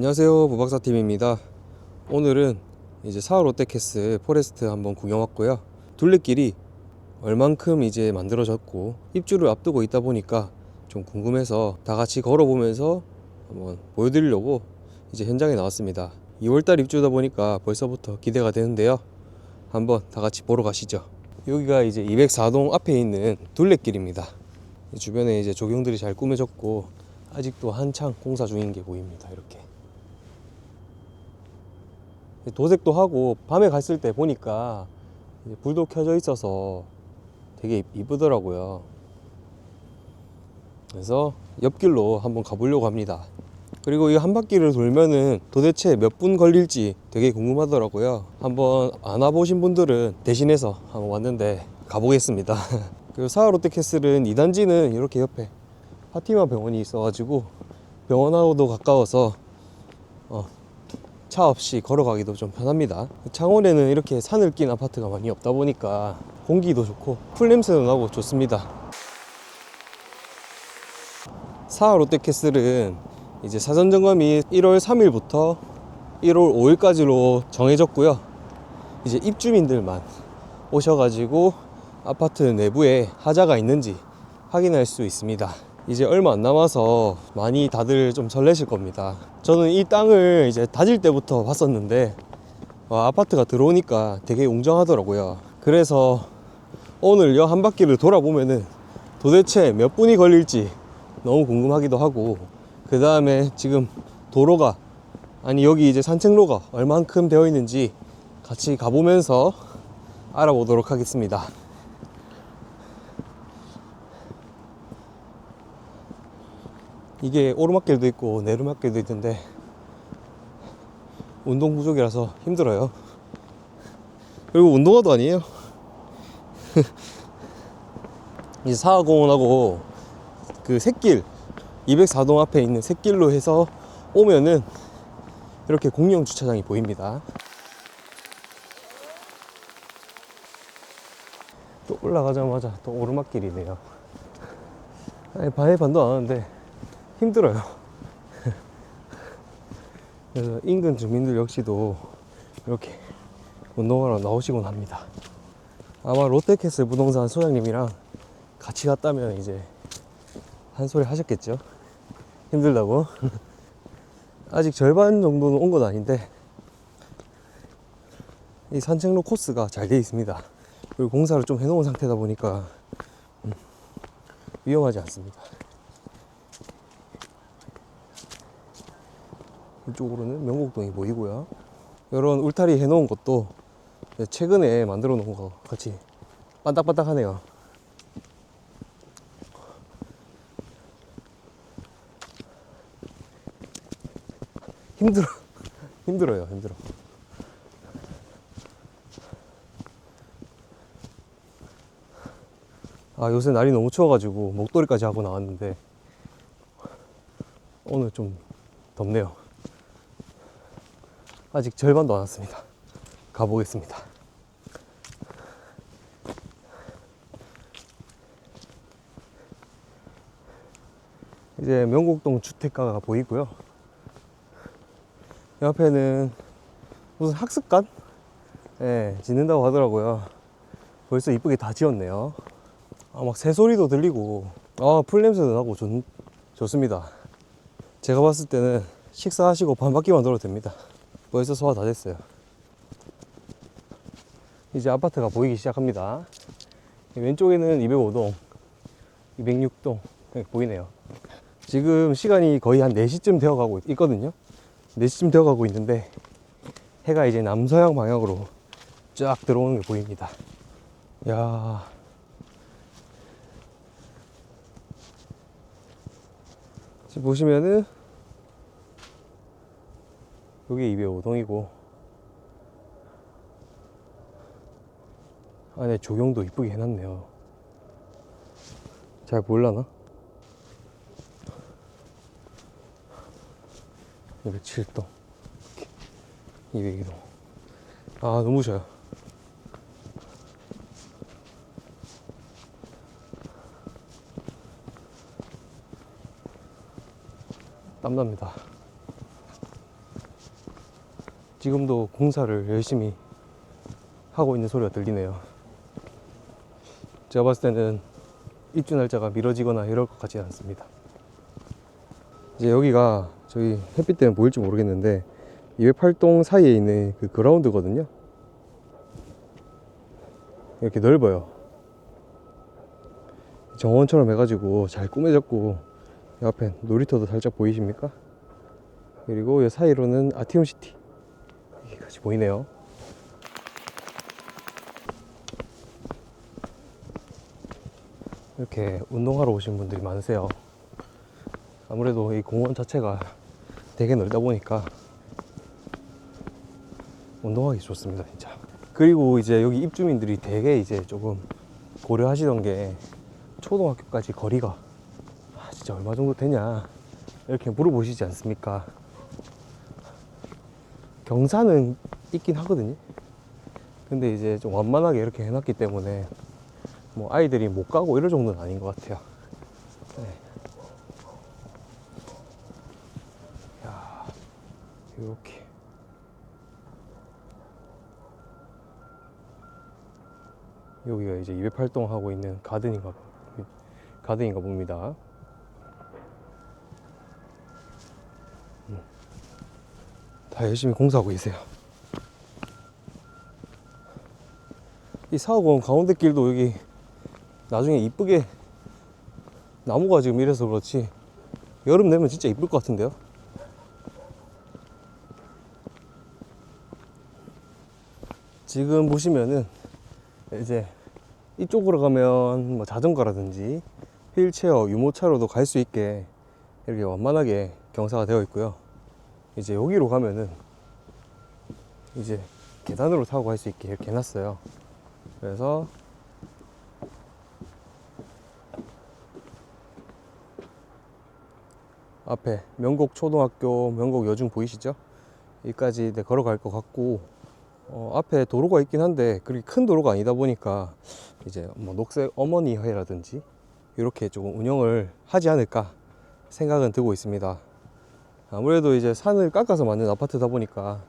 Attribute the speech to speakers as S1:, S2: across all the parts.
S1: 안녕하세요 부박사팀입니다. 오늘은 이제 사월 롯데캐슬 포레스트 한번 구경 왔고요. 둘레길이 얼만큼 이제 만들어졌고 입주를 앞두고 있다 보니까 좀 궁금해서 다 같이 걸어보면서 한번 보여드리려고 이제 현장에 나왔습니다. 2월달 입주다 보니까 벌써부터 기대가 되는데요. 한번 다 같이 보러 가시죠. 여기가 이제 204동 앞에 있는 둘레길입니다. 주변에 이제 조경들이 잘 꾸며졌고 아직도 한창 공사 중인 게 보입니다 이렇게 도색도 하고 밤에 갔을 때 보니까 불도 켜져 있어서 되게 이쁘더라고요. 그래서 옆길로 한번 가보려고 합니다. 그리고 이 한 바퀴를 돌면은 도대체 몇 분 걸릴지 되게 궁금하더라고요. 한번 안 와보신 분들은 대신해서 한번 왔는데 가보겠습니다. 그리고 사하 롯데캐슬은 2단지는 이렇게 옆에 파티마 병원이 있어가지고 병원하고도 가까워서 어, 차 없이 걸어가기도 좀 편합니다. 창원에는 이렇게 산을 낀 아파트가 많이 없다 보니까 공기도 좋고 풀냄새도 나고 좋습니다. 사하 롯데캐슬은 이제 사전 점검이 1월 3일부터 1월 5일까지로 정해졌고요. 이제 입주민들만 오셔가지고 아파트 내부에 하자가 있는지 확인할 수 있습니다. 이제 얼마 안 남아서 많이 다들 좀 설레실 겁니다. 저는 이 땅을 이제 다질 때부터 봤었는데 와, 아파트가 들어오니까 되게 웅장하더라고요. 그래서 오늘 여 한 바퀴를 돌아보면은 도대체 몇 분이 걸릴지 너무 궁금하기도 하고 그 다음에 지금 도로가 아니 여기 이제 산책로가 얼만큼 되어 있는지 같이 가보면서 알아보도록 하겠습니다. 이게 오르막길도 있고 내리막길도 있는데 운동 부족이라서 힘들어요. 그리고 운동화도 아니에요. 이제 사하공원하고 그 샛길 204동 앞에 있는 샛길로 해서 오면은 이렇게 공영 주차장이 보입니다. 또 올라가자마자 또 오르막길이네요. 아니, 반의 반도 안 하는데 힘들어요. 그래서 인근 주민들 역시도 이렇게 운동하러 나오시곤 합니다. 아마 롯데캐슬 부동산 소장님이랑 같이 갔다면 이제 한 소리 하셨겠죠? 힘들다고. 아직 절반 정도는 온 건 아닌데 이 산책로 코스가 잘 되어 있습니다. 그리고 공사를 좀 해놓은 상태다 보니까 음, 위험하지 않습니다. 이쪽으로는 명곡동이 보이고요. 이런 울타리 해놓은 것도 최근에 만들어 놓은 거 같이 반딱반딱하네요. 힘들어. 힘들어요, 힘들어. 아, 요새 날이 너무 추워가지고 목도리까지 하고 나왔는데 오늘 좀 덥네요. 아직 절반도 안 왔습니다. 가보겠습니다. 이제 명곡동 주택가가 보이고요. 옆에는 무슨 학습관? 예, 짓는다고 하더라고요. 벌써 이쁘게 다 지었네요. 아, 막 새소리도 들리고, 아, 풀냄새도 나고 좋, 좋습니다. 제가 봤을 때는 식사하시고 반 바퀴만 돌아도 됩니다. 벌써 소화 다 됐어요. 이제 아파트가 보이기 시작합니다. 왼쪽에는 205동, 206동 보이네요. 지금 시간이 거의 한 4시쯤 되어 가고 있거든요. 4시쯤 되어 가고 있는데 해가 이제 남서양 방향으로 쫙 들어오는 게 보입니다. 야. 지금 보시면은 여기 205동이고. 안에 조경도 이쁘게 해놨네요. 잘 보일라나? 207동. 202동. 아 너무 좋아요. 땀납니다 지금도 공사를 열심히 하고 있는 소리가 들리네요. 제가 봤을 때는 입주 날짜가 미뤄지거나 이럴 것 같지는 않습니다. 이제 여기가 저희 햇빛 때문에 보일지 모르겠는데 208동 사이에 있는 그 그라운드거든요. 이렇게 넓어요. 정원처럼 해가지고 잘 꾸며졌고 이 앞에 놀이터도 살짝 보이십니까? 그리고 이 사이로는 아티움 시티 같이 보이네요. 이렇게 운동하러 오신 분들이 많으세요. 아무래도 이 공원 자체가 되게 넓다 보니까 운동하기 좋습니다, 진짜. 그리고 이제 여기 입주민들이 되게 이제 조금 고려하시던 게 초등학교까지 거리가 아, 진짜 얼마 정도 되냐 이렇게 물어보시지 않습니까? 경사는 있긴 하거든요. 근데 이제 좀 완만하게 이렇게 해놨기 때문에 뭐 아이들이 못 가고 이럴 정도는 아닌 것 같아요. 네. 야, 이렇게. 여기가 이제 208동 하고 있는 가든인가, 가든인가 봅니다. 음. 다 열심히 공사하고 계세요. 이 사업원 가운데 길도 여기 나중에 이쁘게 나무가 지금 이래서 그렇지 여름 되면 진짜 이쁠 것 같은데요 지금 보시면은 이제 이쪽으로 가면 뭐 자전거라든지 휠체어, 유모차로도 갈 수 있게 이렇게 완만하게 경사가 되어 있고요 이제 여기로 가면은 이제 계단으로 타고 갈 수 있게 이렇게 해놨어요 그래서 앞에 명곡 초등학교, 명곡 여중 보이시죠? 여기까지 네, 걸어갈 것 같고 어, 앞에 도로가 있긴 한데 그렇게 큰 도로가 아니다 보니까 이제 뭐 녹색 어머니 회라든지 이렇게 조금 운영을 하지 않을까 생각은 들고 있습니다. 아무래도 이제 산을 깎아서 만든 아파트다 보니까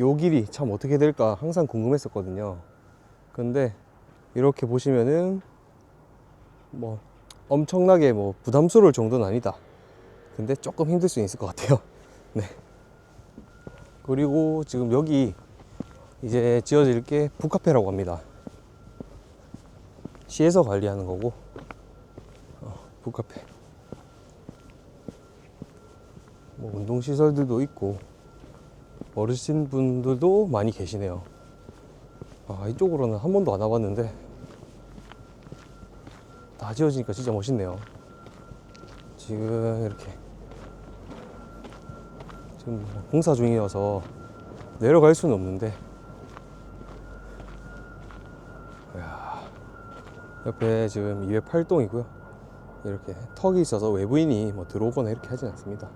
S1: 요 길이 참 어떻게 될까 항상 궁금했었거든요. 근데 이렇게 보시면은 뭐 엄청나게 뭐 부담스러울 정도는 아니다. 근데 조금 힘들 수 있을 것 같아요. 네. 그리고 지금 여기 이제 지어질 게 북카페라고 합니다. 시에서 관리하는 거고, 어, 북카페. 뭐 운동 시설들도 있고, 어르신 분들도 많이 계시네요. 아, 이쪽으로는 한 번도 안 와봤는데, 다 지어지니까 진짜 멋있네요. 지금 이렇게 지금 뭐 공사 중이어서 내려갈 수는 없는데 이야, 옆에 지금 208동이고요 이렇게 턱이 있어서 외부인이 뭐 들어오거나 이렇게 하진 않습니다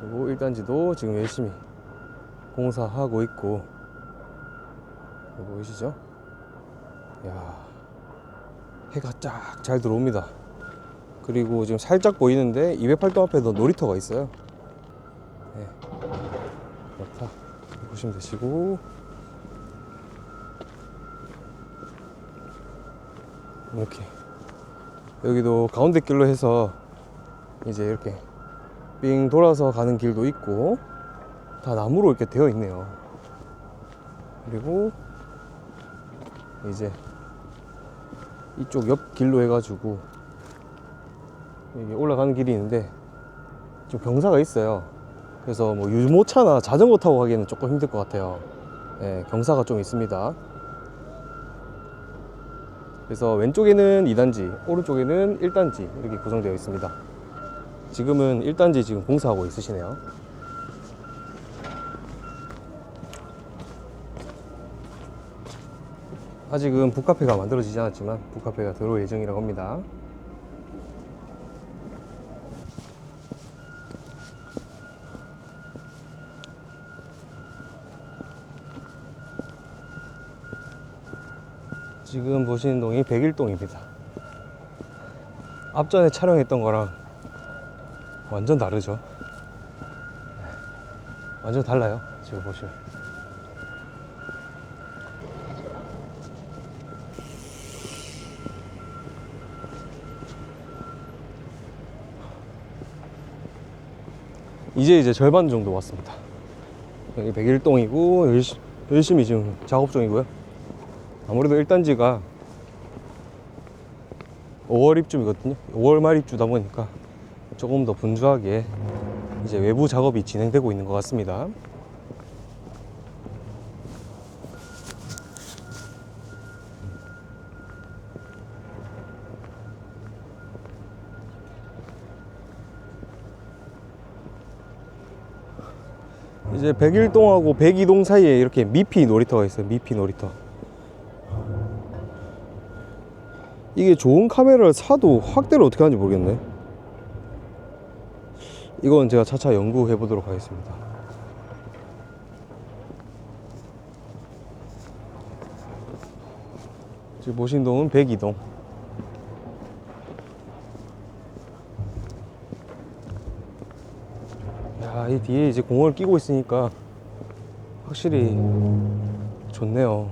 S1: 그리고 1단지도 지금 열심히 공사하고 있고 보이시죠? 야 해가 쫙 잘 들어옵니다. 그리고 지금 살짝 보이는데 208동 앞에도 놀이터가 있어요. 네. 그렇다. 보시면 되시고 이렇게 여기도 가운데 길로 해서 이제 이렇게 빙 돌아서 가는 길도 있고 다 나무로 이렇게 되어 있네요. 그리고 이제 이쪽 옆 길로 해가지고 여기 올라가는 길이 있는데 좀 경사가 있어요. 그래서 뭐 유모차나 자전거 타고 가기에는 조금 힘들 것 같아요. 예, 경사가 좀 있습니다. 그래서 왼쪽에는 2단지, 오른쪽에는 1단지 이렇게 구성되어 있습니다. 지금은 1단지 지금 공사하고 있으시네요. 아직은 북카페가 만들어지지 않았지만 북카페가 들어올 예정이라고 합니다. 지금 보시는 동이 101동입니다. 앞전에 촬영했던 거랑 완전 다르죠. 완전 달라요. 지금 보시면. 이제 이제 절반 정도 왔습니다. 여기 101동이고 열심히, 열심히 지금 작업 중이고요. 아무래도 1단지가 5월 입주이거든요. 5월 말 입주다 보니까 조금 더 분주하게 이제 외부 작업이 진행되고 있는 것 같습니다. 이제 101동하고 102동 사이에 이렇게 미피 놀이터가 있어요. 미피 놀이터. 이게 좋은 카메라를 사도 확대를 어떻게 하는지 모르겠네. 이건 제가 차차 연구해 보도록 하겠습니다. 지금 보신 동은 102동. 야, 이 뒤에 이제 공원을 끼고 있으니까 확실히 좋네요.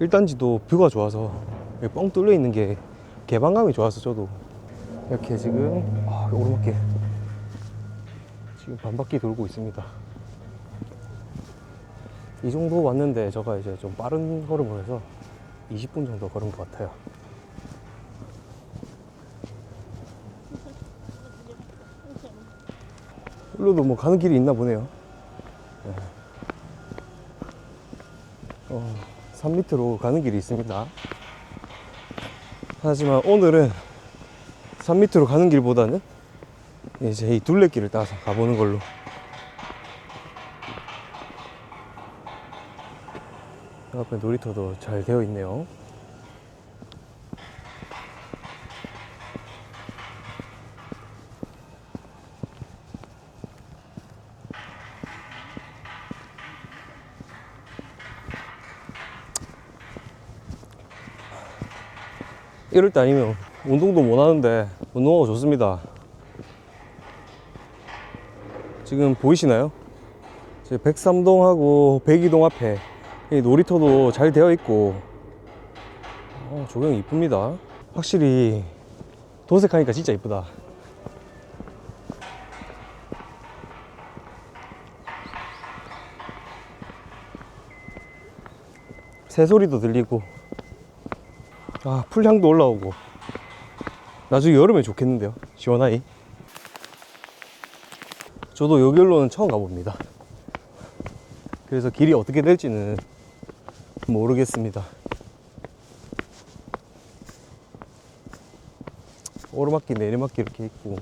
S1: 1단지도 뷰가 좋아서 뻥 뚫려 있는 게 개방감이 좋아서 저도 이렇게 지금 아, 오르막길 지금 반바퀴 돌고 있습니다. 이 정도 왔는데 제가 이제 좀 빠른 걸음을 해서 20분 정도 걸은 것 같아요. 일로도 뭐 가는 길이 있나 보네요. 네. 어, 산 밑으로 가는 길이 있습니다. 하지만 오늘은 산 밑으로 가는 길보다는 이제 이 둘레길을 따서 가보는 걸로. 앞에 놀이터도 잘 되어 있네요. 이럴 때 아니면 운동도 못 하는데 운동하고 좋습니다. 지금 보이시나요? 제 103동하고 102동 앞에 이 놀이터도 잘 되어 있고 어, 조경이 이쁩니다. 확실히 도색하니까 진짜 이쁘다. 새소리도 들리고 아 풀향도 올라오고 나중에 여름에 좋겠는데요 시원하이 저도 여기로는 처음 가봅니다 그래서 길이 어떻게 될지는 모르겠습니다 오르막길 내리막길 이렇게 있고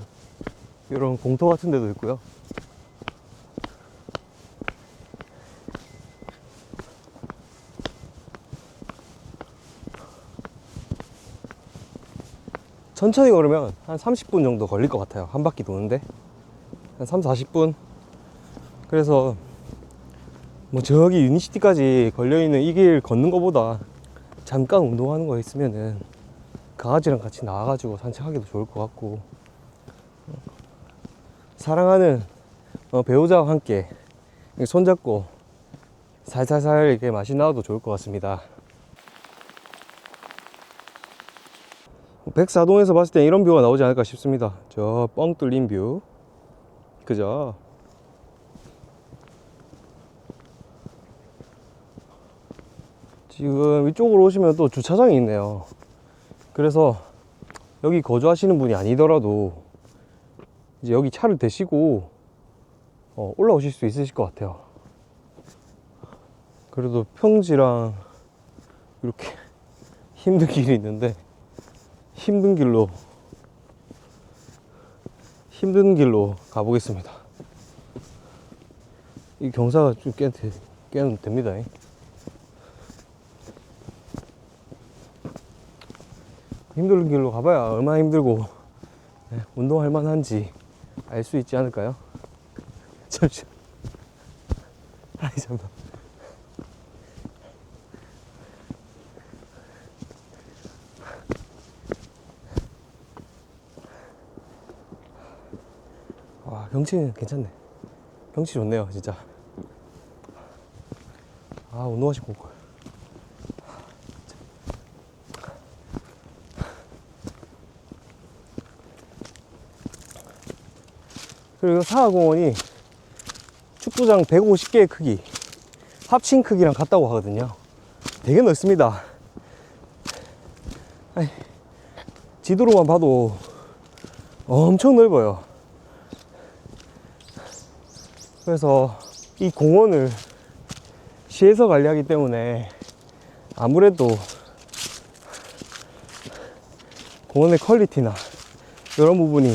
S1: 이런 공터 같은 데도 있고요 천천히 걸으면 한 30분 정도 걸릴 것 같아요. 한 바퀴 도는데. 한 3, 40분. 그래서 뭐 저기 유니시티까지 걸려있는 이 길 걷는 것보다 잠깐 운동하는 거 있으면은 강아지랑 같이 나와가지고 산책하기도 좋을 것 같고 사랑하는 어, 배우자와 함께 손잡고 살살살 이렇게 맛이 나와도 좋을 것 같습니다. 104동에서 봤을 때 이런 뷰가 나오지 않을까 싶습니다. 저 뻥 뚫린 뷰. 그죠? 지금 이쪽으로 오시면 또 주차장이 있네요. 그래서 여기 거주하시는 분이 아니더라도 이제 여기 차를 대시고 어, 올라오실 수 있으실 것 같아요. 그래도 평지랑 이렇게 힘든 길이 있는데 힘든 길로 힘든 길로 가보겠습니다. 이 경사가 좀 꽤, 되- 꽤 됩니다. 힘든 길로 가봐야 얼마나 힘들고 네, 운동할 만한지 알 수 있지 않을까요? 잠시 아이 잠깐 경치는 괜찮네 경치 좋네요, 진짜. 아, 올 걸. 그리고 사하공원이 축구장 150개의 크기, 합친 크기랑 같다고 하거든요. 되게 넓습니다. 지도로만 봐도 엄청 넓어요. 그래서 이 공원을 시에서 관리하기 때문에 아무래도 공원의 퀄리티나 이런 부분이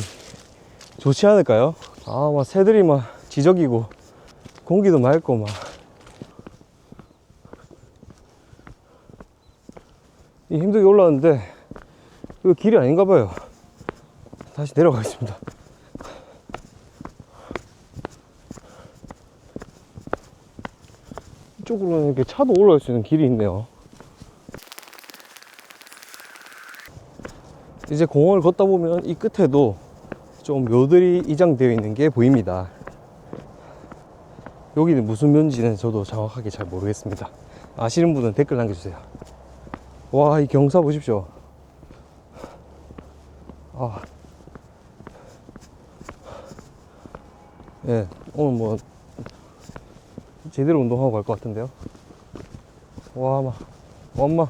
S1: 좋지 않을까요? 아, 막 새들이 막 지저귀고 공기도 맑고 막. 이 힘들게 올라왔는데 이거 길이 아닌가 봐요. 다시 내려가겠습니다. 이쪽으로는 이렇게 차도 올라갈 수 있는 길이 있네요. 이제 공원을 걷다 보면 이 끝에도 좀 묘들이 이장되어 있는 게 보입니다. 여기는 무슨 묘인지는 저도 정확하게 잘 모르겠습니다. 아시는 분은 댓글 남겨주세요. 와, 이 경사 보십시오. 아. 예, 오늘 뭐, 제대로 운동하고 갈 것 같은데요. 와, 막, 엄마.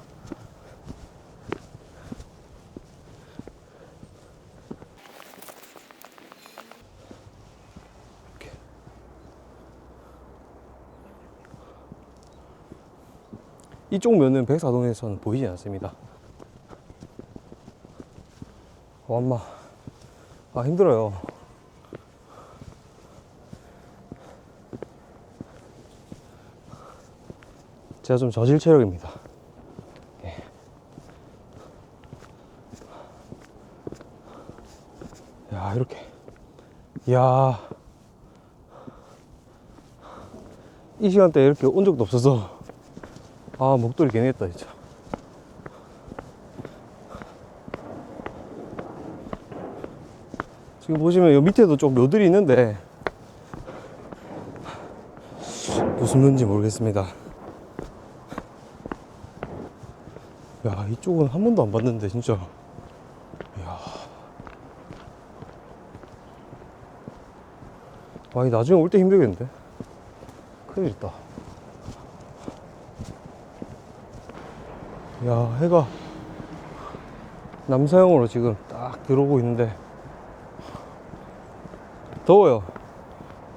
S1: 이쪽 면은 백사동에서는 보이지 않습니다. 와, 엄마. 아, 힘들어요. 제가 좀 저질 체력입니다. 예. 야, 이렇게. 야. 이 시간대에 이렇게 온 적도 없어서. 아, 목도리 괜히 했다, 진짜. 지금 보시면 여 밑에도 좀 묘들이 있는데, 무슨 묘인지 모르겠습니다. 야, 이쪽은 한 번도 안 봤는데, 진짜. 이야. 아, 이 나중에 올 때 힘들겠는데? 큰일 있다. 야, 해가 남서형으로 지금 딱 들어오고 있는데, 더워요.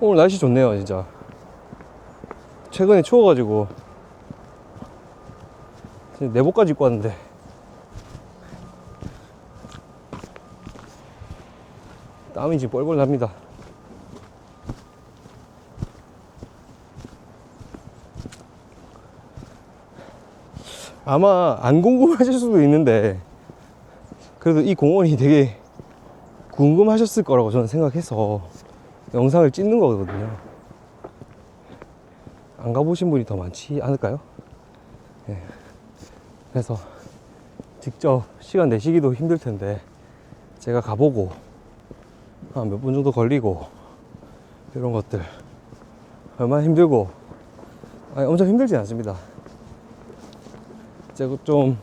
S1: 오늘 날씨 좋네요, 진짜. 최근에 추워가지고, 내복까지 입고 왔는데, 땀이 지금 뻘뻘 납니다. 아마 안 궁금하실 수도 있는데 그래도 이 공원이 되게 궁금하셨을 거라고 저는 생각해서 영상을 찍는 거거든요. 안 가보신 분이 더 많지 않을까요? 예. 그래서 직접 시간 내시기도 힘들 텐데 제가 가보고 한 몇 분 정도 걸리고 이런 것들 얼마나 힘들고 아니, 엄청 힘들진 않습니다. 제가 좀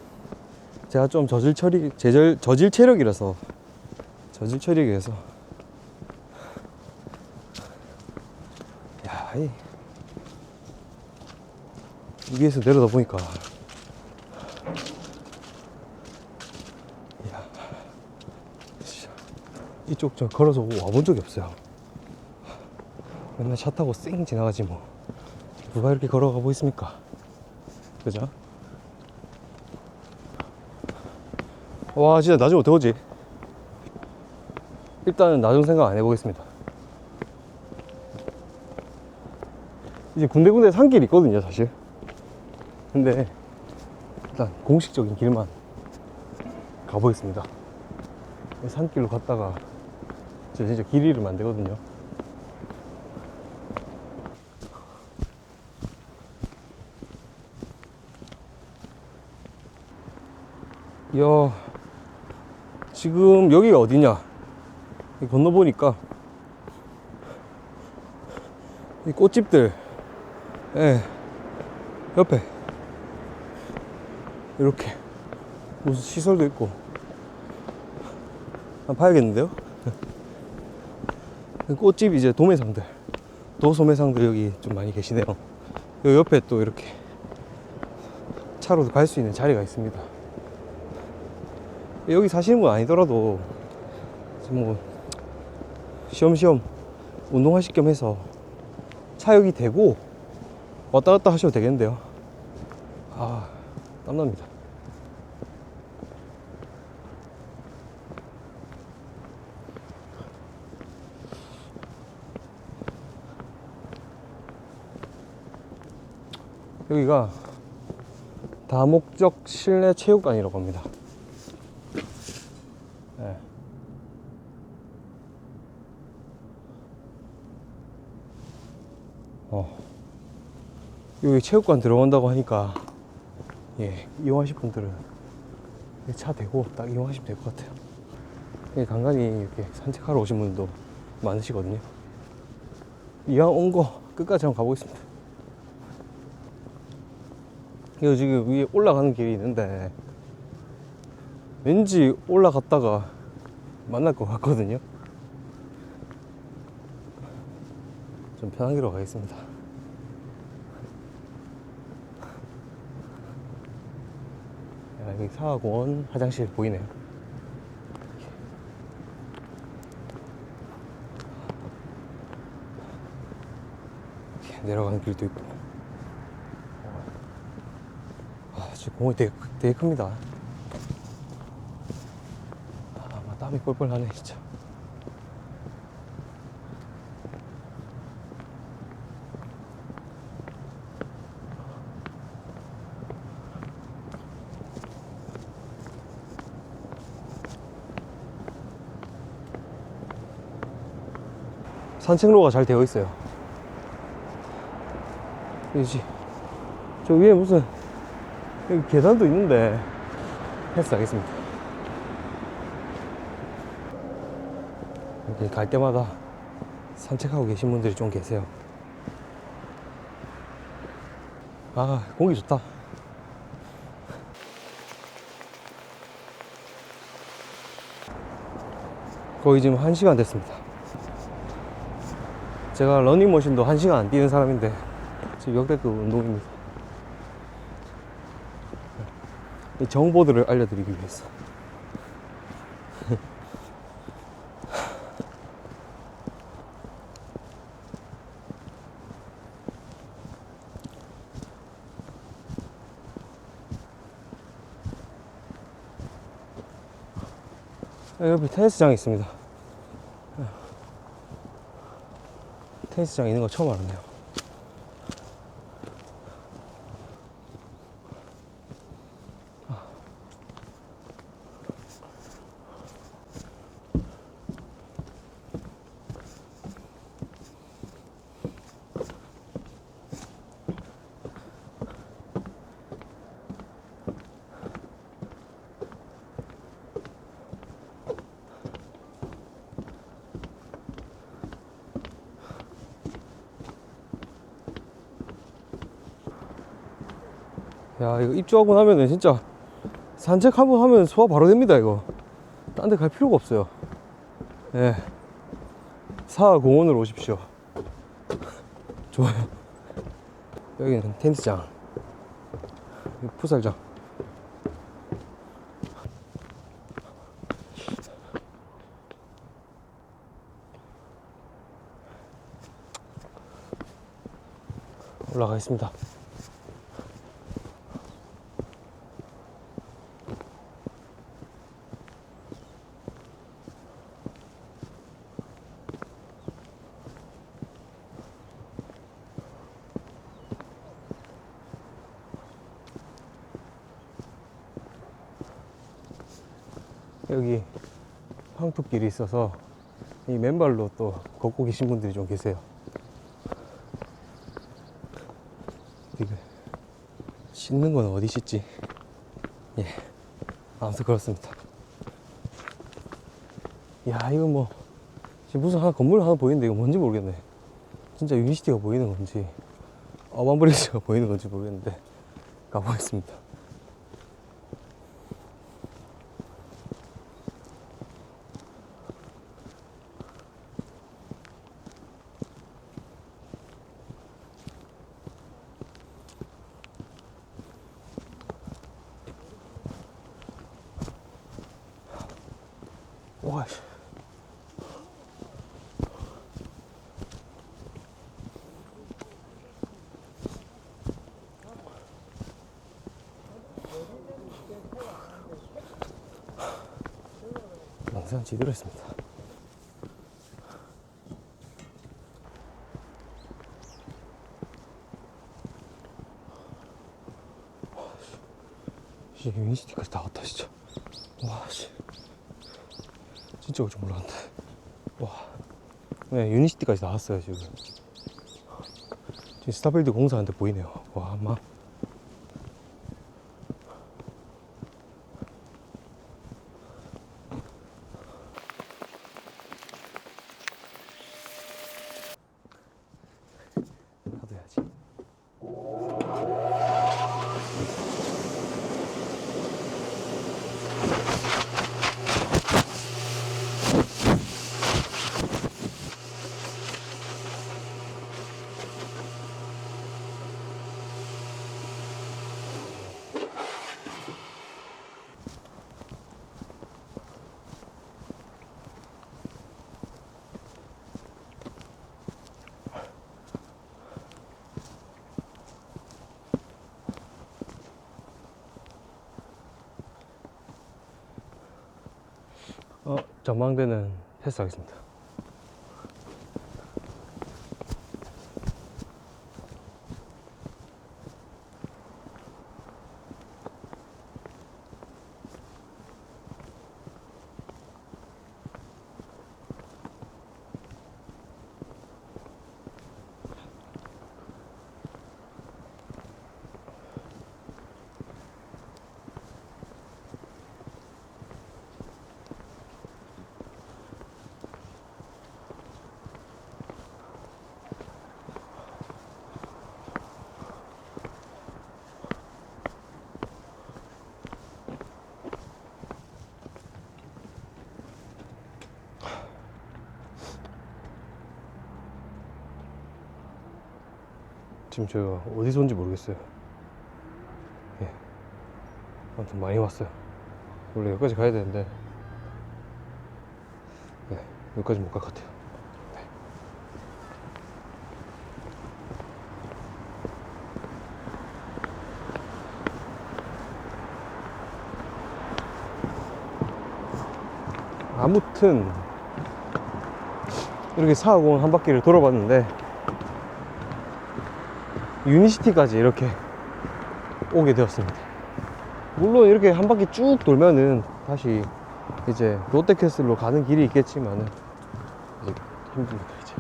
S1: 제가 좀 저질 처리 제절 저질 체력이라서 저질 체력이라서 야, 이 위에서 내려다 보니까 야, 진짜 이쪽 저 걸어서 와본 적이 없어요. 맨날 차 타고 쌩 지나가지 뭐 누가 이렇게 걸어가고 있습니까? 그죠? 와 진짜 나중에 어떻게 오지? 일단은 나중 생각 안 해보겠습니다 이제 군데군데 산길 있거든요 사실 근데 일단 공식적인 길만 가보겠습니다 이 산길로 갔다가 저 진짜 길 잃으면 안 되거든요 이야 지금 여기가 어디냐? 건너보니까 이 꽃집들, 예, 옆에 이렇게 무슨 시설도 있고 한번 봐야겠는데요? 꽃집 이제 도매상들, 도소매상들 여기 좀 많이 계시네요. 요 옆에 또 이렇게 차로도 갈수 있는 자리가 있습니다. 여기 사시는 분 아니더라도 뭐 시험시험 운동하실 겸 해서 차 여기 대고 왔다 갔다 하셔도 되겠는데요. 아, 땀납니다. 여기가 다목적 실내 체육관이라고 합니다. 네. 어. 여기 체육관 들어간다고 하니까 예, 이용하실 분들은 이차 대고 딱 이용하시면 될 것 같아요. 예, 간간히 이렇게 산책하러 오신 분들도 많으시거든요. 이왕 온 거 끝까지 한번 가보겠습니다. 이거 지금 위에 올라가는 길이 있는데 왠지 올라갔다가 만날 것 같거든요. 좀 편한 길로 가겠습니다. 야, 여기 사과공원 화장실 보이네요. 이렇게 내려가는 길도 있고. 아, 공원이 되게, 크- 되게 큽니다. 아, 막 땀이 뻘뻘 나네, 진짜. 산책로가 잘 되어 있어요. 그지? 저 위에 무슨 여기 계단도 있는데 패스 하겠습니다. 이렇게 갈 때마다 산책하고 계신 분들이 좀 계세요. 아, 공기 좋다. 거의 지금 1시간 됐습니다. 제가 러닝머신도 1시간 안 뛰는 사람인데 지금 역대급 운동입니다. 이 정보들을 알려드리기 위해서. 여기 테니스장이 있습니다. 테니스장 있는 거 처음 알았네요. 입주하고 나면은 진짜 산책 한번 하면 소화 바로 됩니다 이거. 딴 데 갈 필요가 없어요. 예. 사공원으로 오십시오. 좋아요. 여기는 여기 풋살장. 올라가겠습니다 여기 황토 길이 있어서 이 맨발로 또 걷고 계신 분들이 좀 계세요. 씻는 건 어디 씻지? 예. 아무튼 그렇습니다. 야, 이거 뭐, 지금 무슨 하나 건물 하나 보이는데 이거 뭔지 모르겠네. 진짜 유니시티가 보이는 건지 어반브리지가 보이는 건지 모르겠는데 가보겠습니다. 와, 씨. 제대로 했습니다. 이제 유니시티까지 다 왔다 진짜. 와 씨. 진짜 올줄 몰랐는데. 와. 네, 유니시티까지 나왔어요 지금. 지금 스타필드 공사하는데 보이네요. 와, 막. 나도 해야지. 어, 전망대는 패스하겠습니다. 지금 제가 어디서 온지 모르겠어요. 예. 아무튼 많이 왔어요. 원래 여기까지 가야 되는데, 네, 여기까지 못 갈 것 같아요. 네. 아무튼 이렇게 사하공원 한 바퀴를 돌아봤는데 유니시티까지 이렇게 오게 되었습니다. 물론 이렇게 한 바퀴 쭉 돌면은 다시 이제 롯데캐슬로 가는 길이 있겠지만은 이제 힘듭니다 이제.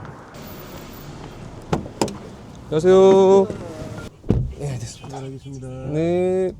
S1: 안녕하세요. 네
S2: 됐습니다.
S1: 네.